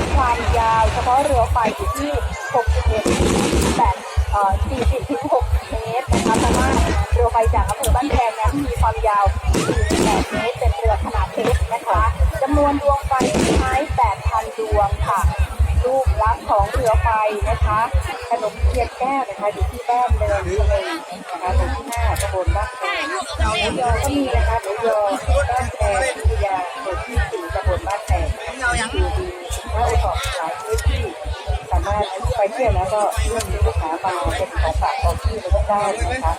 ศความยาวเฉพาะเรือไฟอยู่ที่ 61แบบเอ่อ40ถึง60เมตรนะคะเพราะว่าเรือไฟจากอำเภอบ้านแพงนั้นมีความยาว 48 เมตร เป็นเรือขนาดเล็กนะคะจำนวนดวงไฟใช้ 8,000 ดวงค่ะรูปลักษณ์ของเรือไฟนะคะขนมเทียนแก้วนะคะอยู่ที่บ้านเนินะเลนะคะหมู่ที่ห้าตำบลบ้านแพงหมูยอก็มีนะคะหมูยอบ้านแพงวิทยาหมู่ที่สี่ตำบลบ้านแพงามารถไปเที่ยวแล้วก็เลือกซื้อลูกค้ามาเป็นของฝากของที่ระลึกได้นะคะ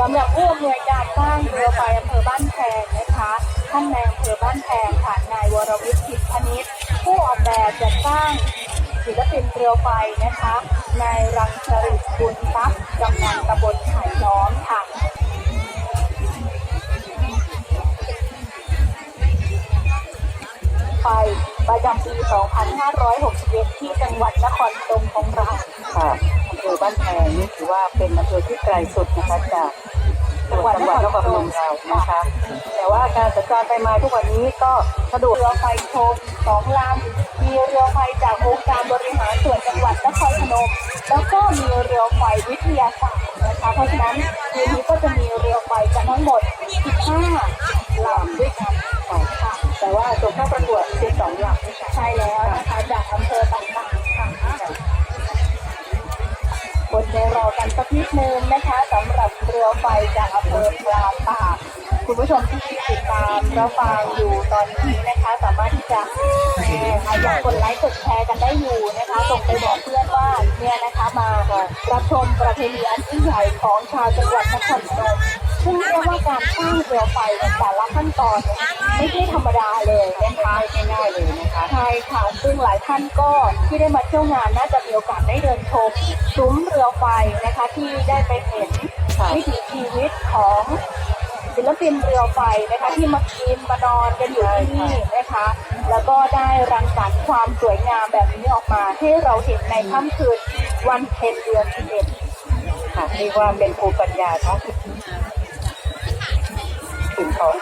สำหรับผู้อำนวยการสร้างเรือไฟอำเภอบ้านแพงนะคะท่านนายอำเภอบ้านแพงค่ะนายวรวิทย์กิจพนิษฐ์ผู้ออกแบบจะสร้างศิลปินเรือไฟนะคะนายรังสริตบุญทรัพย์กำนันตำบลไผ่ล้อมค่ะไฟ ประจำปี 2561 ที่จังหวัดนครปฐมของเราค่ะอำเภอบ้านแพงนี่ถือว่าเป็นอำเภอที่ไกลสุดนะคะจากจังหวัดจังหวัดนครพนมเรานะคะ แต่ว่าการสัญจรไปมาทุกวันนี้ก็สะดวกเรือไฟชมสองลำมีเรือไฟจากองค์การบริหารส่วนจังหวัดนครพนม แล้วก็มีเรือไฟวิทยาศาสตร์นะคะเพราะฉะนั้นคืนนี้ก็จะมีเรือไฟกันทั้งหมด 15ลำด้วยกันค่ะแต่ว่าส่งเข้าประกวด ช่แล้วนะคะจากอำเภอต่างๆค่ะอดใจรอกันสักนิดนึงนะคะสำหรับเรือไฟจากอำเภอปราปากคุณผู้ชมที่ติดตามรับฟังอยู่ตอนนี้นะคะ สามารถที่จะแชร์ค่ะอยากกดไลค์กดแชร์กันได้อยู่นะคะส่งไปบอกเพื่อนว่าเนี่ยนะคะมารับชมประเพณีอันยิ่งใหญ่ของชาวจังหวัดนครพนมซึ่งเรียกว่าการสร้างเรือไฟในแต่ละขั้นตอนไม่ใช่ธรรมดาเลยนะคะง่ายๆเลย ช่ค่ะ ซึ่งหลายท่านก็ที่ได้มาเที่ยวงานน่าจะมีโอกาสได้เดินชมซุ้มเรือไฟนะคะที่ได้ไปเห็นค่ะวิถีชีวิตของศิลปินเรือไฟนะคะที่มากินมานอนกันอยู่ที่นี่นะคะ แล้วก็ได้รังสรรค์ความสวยงามแบบนี้ออกมา ให้เราเห็นในค่ำคืนวันเพ็ญเดือน11ค่ะเรียกว่าเป็นภูมิปัญญาท้องถิ่นของ